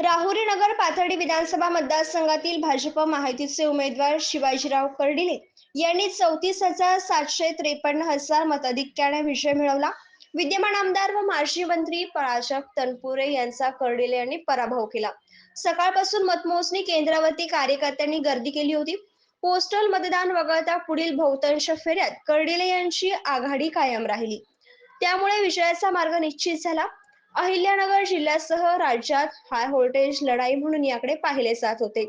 राहुरी नगर पाथर्डी विधानसभा मतदारसंघातील भाजप महायुतीचे उमेदवार शिवाजीराव कर्डिले यांनी चौतीस हजार सातशे त्रेपन्न हजार मताधिक्याने विजय मिळवला. विद्यमान आमदार व माजी मंत्री पराशक तनपुरे यांचा कर्डिले यांनी पराभव केला. सकाळपासून मतमोजणी केंद्रावरती कार्यकर्त्यांनी गर्दी केली होती. पोस्टल मतदान वगळता पुढील बहुतांश फेऱ्यात कर्डिले यांची आघाडी कायम राहिली. त्यामुळे विजयाचा मार्ग निश्चित झाला. अहिल्यानगर जिल्ह्यासह राज्यात हाय व्होल्टेज लढाई म्हणून याकडे पाहिले जात होते.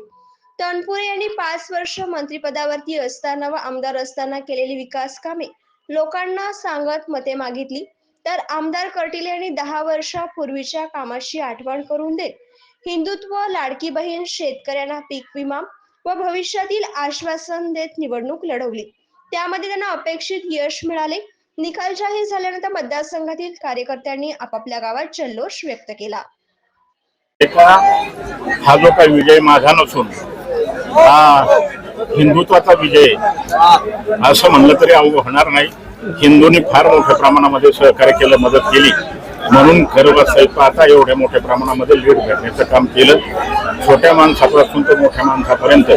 तनपुरे यांनी पाच वर्ष मंत्रिपदावरती असताना व आमदार असताना केलेली विकास कामे लोकांना सांगत मते मागितली. तर आमदार कटील यांनी दहा वर्षापूर्वीच्या कामाची आठवण करून देत. हिंदुत्व लाडकी बहीण शेतकऱ्यांना पीक विमा व भविष्यातील आश्वासन देत निवडणूक लढवली. त्यामध्ये त्यांना अपेक्षित यश मिळाले. निकाल जाहीर झाल्यानंतर मतदारसंघातील कार्यकर्त्यांनी आपापल्या गावात जल्लोष व्यक्त केला. हा जो काही विजय माझा नसून हा हिंदुत्वाचा विजय असं म्हणलं तरी अवघड होणार नाही. हिंदूंनी फार मोठ्या प्रमाणामध्ये सहकार्य केलं मदत केली. म्हणून खरं आता एवढ्या मोठ्या प्रमाणामध्ये लीड भेटण्याचं काम केलं. छोट्या माणसापासून तर मोठ्या माणसापर्यंत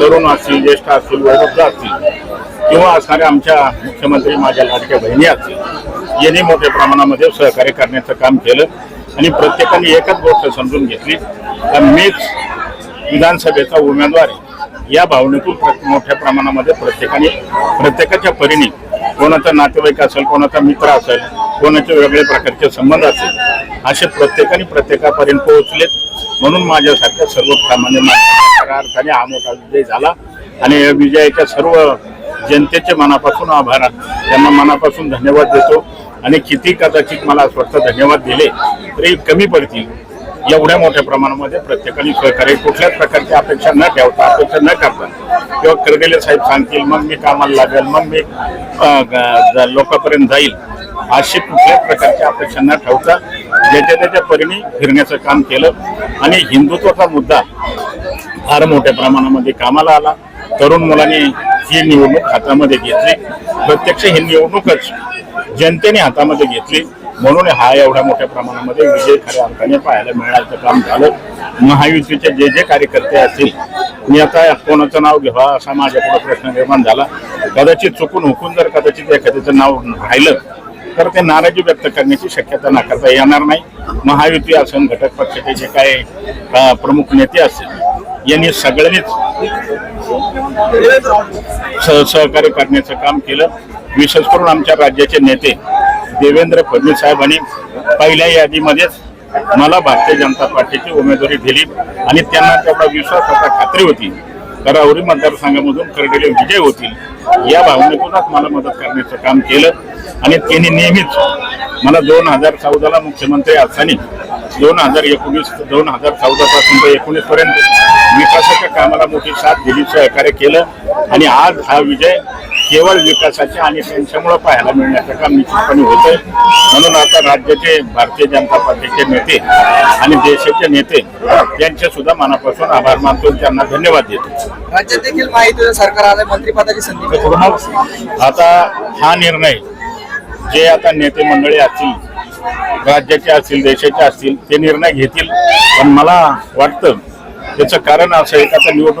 तरुण असतील ज्येष्ठ असतील वयोवृद्ध असतील किंवा असणाऱ्या आमच्या मुख्यमंत्री माझ्या लाडक्या बहिणी असतील यांनी मोठ्या प्रमाणामध्ये सहकार्य करण्याचं काम केलं आणि प्रत्येकाने एकच गोष्ट समजून घेतली तर मीच विधानसभेचा उमेदवार या भावनेतून प्र- मोठ्या प्रमाणामध्ये प्रत्येकाने प्रत्येकाच्या परीने कोणाचा नातेवाईक असेल कोणाचा मित्र असेल कोणाचे वेगळे प्रकारचे संबंध असेल असे प्रत्येकाने प्रत्येकापर्यंत पोहोचलेत म्हणून माझ्यासारख्या सर्वसामान्य माणसाला अर्थाने हा मोठा विजय झाला. आणि या विजयाच्या सर्व जनतेचे मनापासून आभार त्यांना मनापासून धन्यवाद देतो. आणि किती कदाचित मला स्वतः धन्यवाद दिले तरी कमी पडतील. एवढ्या मोठ्या प्रमाणामध्ये प्रत्येकाने सहकार्य कुठल्याच प्रकारची अपेक्षा न ठेवता अपेक्षा न करता. किंवा करगेले साहेब सांगतील मग मी कामाला लागेल मग मी ग- लोकांपर्यंत जाईल. अशी कुठल्याच प्रकारची अपेक्षा न ठेवता ज्याच्या त्याच्या परीने फिरण्याचं काम केलं. आणि हिंदुत्वाचा मुद्दा फार मोठ्या प्रमाणामध्ये कामाला आला. तरुण मुलांनी ही निवडणूक हातामध्ये घेतली प्रत्यक्ष ही निवडणूकच जनतेने हातामध्ये घेतली. म्हणून हा एवढ्या मोठ्या प्रमाणामध्ये विजय खऱ्या अर्थाने पाहायला मिळायचं काम झालं. महायुतीचे जे जे कार्यकर्ते असतील मी आता कोणाचं नाव घ्यावा असा माझ्याकडे प्रश्न निर्माण झाला. कदाचित चुकून हुकून जर कदाचित एखाद्याचं नाव राहिलं तर ते नाराजी व्यक्त करण्याची शक्यता नाकारता येणार नाही. महायुती असेल घटक पक्षाचे जे काय प्रमुख नेते असतील यांनी सगळ्यांनीच सहकार्य करण्याचं काम केलं. विशेष करून आमच्या राज्याचे नेते देवेंद्र फडणवीस साहेबांनी पहिल्या यादीमध्येच मला भारतीय जनता पार्टीची उमेदवारी दिली आणि त्यांना तेवढा विश्वास होता खात्री होती. करावरी मतदारसंघामधून करडेले विजय होतील. या भावनेतूनच मला मदत करण्याचं काम केलं आणि त्यांनी नेहमीच मला दोन हजार चौदाला मुख्यमंत्री असताना दोन हजार एकोणीस दोन हजार चौदा पासून ते एकोणीस पर्यंत विकासाच्या कामाला मोठी साथ दिली सहकार्य केलं. आणि आज हा विजय केवळ विकासाच्या आणि त्यांच्यामुळे पाहायला मिळण्याचं काम निश्चितपणे होतंय. म्हणून आता राज्याचे भारतीय जनता पार्टीचे नेते आणि देशाचे नेते यांचे सुद्धा मनापासून आभार मानतो. त्यांना धन्यवाद देतो. राज्यात देखील माहिती सरकार आलंय मंत्रिपदाची संधी. आता हा निर्णय जे आता नेते मंडळी असतील राज्याचे असतील देशाचे असतील ते निर्णय घेतील. पण मला वाटतं त्याचं कारण असं आहे की आता निवडणूक